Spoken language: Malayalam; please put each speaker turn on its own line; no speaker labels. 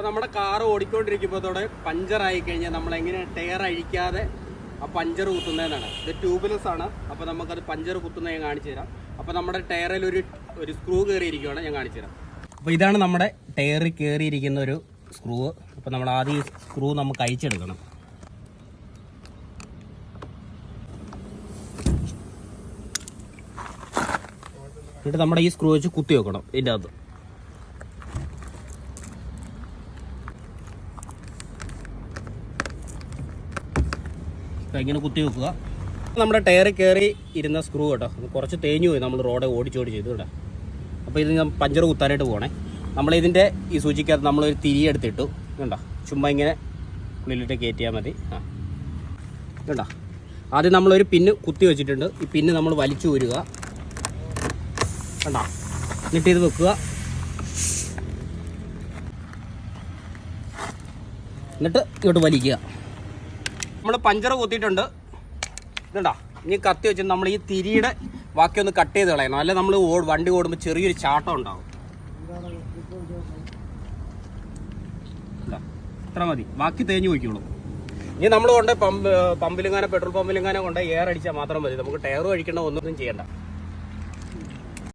അപ്പോൾ നമ്മുടെ കാർ ഓടിക്കൊണ്ടിരിക്കുമ്പോഴത്തോടെ പഞ്ചറായി കഴിഞ്ഞാൽ നമ്മൾ എങ്ങനെ ടയർ അഴിക്കാതെ ആ പഞ്ചർ കുത്തുന്നതെന്നാണ്. ഇത് ട്യൂബ്ലെസ് ആണ്. അപ്പോൾ നമുക്കത് പഞ്ചർ കുത്തുന്നത് ഞാൻ കാണിച്ചു തരാം. അപ്പോൾ നമ്മുടെ ടയറിൽ ഒരു ഒരു സ്ക്രൂ കയറിയിരിക്കുകയാണ് ഞാൻ കാണിച്ചു തരാം. അപ്പോൾ ഇതാണ് നമ്മുടെ ടയറിൽ കയറിയിരിക്കുന്ന ഒരു സ്ക്രൂ. അപ്പോൾ നമ്മൾ ആദ്യം ഈ സ്ക്രൂ നമുക്ക് അഴിച്ചെടുക്കണം. എന്നിട്ട് നമ്മുടെ ഈ സ്ക്രൂ വെച്ച് കുത്തി വെക്കണം ഇതിന്റെ അകത്ത്. ഇങ്ങനെ കുത്തി വെക്കുക. നമ്മുടെ ടയർ കയറി ഇരുന്ന സ്ക്രൂ കേട്ടോ കുറച്ച് തേഞ്ഞു പോയി. നമ്മൾ റോഡ് ഓടിച്ചോടി ചെയ്തു കേട്ടോ. അപ്പോൾ ഇത് ഞാൻ പഞ്ചർ കുത്താനായിട്ട് പോകണേ നമ്മളിതിന്റെ ഈ സൂചിക്കകത്ത് നമ്മളൊരു തിരി എടുത്തിട്ടു. കണ്ടോ? ചുമ്മാ ഇങ്ങനെ ഉള്ളിലിട്ട് കയറ്റിയാൽ മതി. ആ. കണ്ടോ? ആദ്യം നമ്മളൊരു പിന്ന് കുത്തി വെച്ചിട്ടുണ്ട്. ഈ പിന്ന് നമ്മൾ വലിച്ചു ഊരുക. കണ്ടോ? എന്നിട്ട് ഇത് വെക്കുക. എന്നിട്ട് ഇങ്ങോട്ട് വലിക്കുക. നമ്മൾ പഞ്ചർ കുത്തിയിട്ടുണ്ട്. ഇതുണ്ടോ? ഇനി കത്തി വെച്ച് നമ്മൾ ഈ തിരിയുടെ ബാക്കി ഒന്ന് കട്ട് ചെയ്ത് കളയണം. അല്ലെ നമ്മൾ വണ്ടി ഓടുമ്പോൾ ചെറിയൊരു ചാട്ടം ഉണ്ടാവും. ഇതാ, ഇത്ര മതി. ബാക്കി തേഞ്ഞു പോയിക്കോളൂ ഇനി നമ്മൾ കൊണ്ട് പമ്പ് പമ്പിലിങ്ങാനോ പെട്രോൾ പമ്പിലിങ്ങാനോ കൊണ്ട് എയർ അടിച്ചാൽ മാത്രം മതി. നമുക്ക് ടയർ കഴിക്കേണ്ട ഒന്നും ചെയ്യണ്ട.